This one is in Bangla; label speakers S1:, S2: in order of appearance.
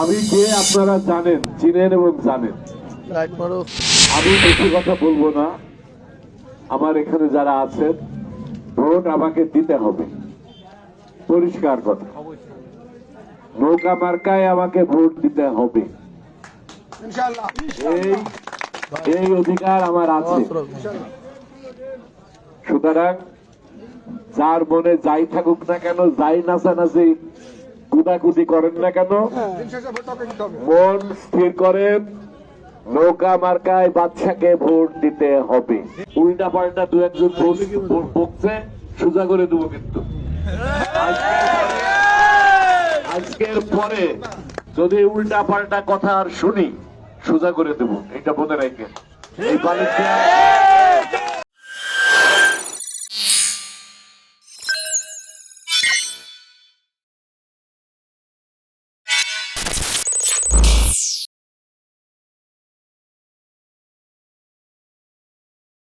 S1: আমি কে আপনারা জানেন চিনেন এবং জানেন? আমি বেশি কথা বলব না। আমার এখানে যারা আছেন ভোট আমাকে দিতে হবে। পরিষ্কার কথা। নৌকা মার্কায় আমাকে ভোট দিতে হবে। এই এই অধিকার আমার আছে। সুতরাং যার মনে যাই থাকুক না কেন যাই নাচানাচি কুদাকুদি করেন না কেন? মন স্থির করেন নৌকা মার্কায় বাচ্চাকে ভোট দিতে হবে। উল্টা পাল্টা দু একজন বক- বক- বকছে সোজা করে দেবো কিন্তু। আজকের পরে যদি উল্টা পাল্টা কথা আর শুনি সোজা করে দেবো। এটা মনে রাখেন এই বাণিজ্য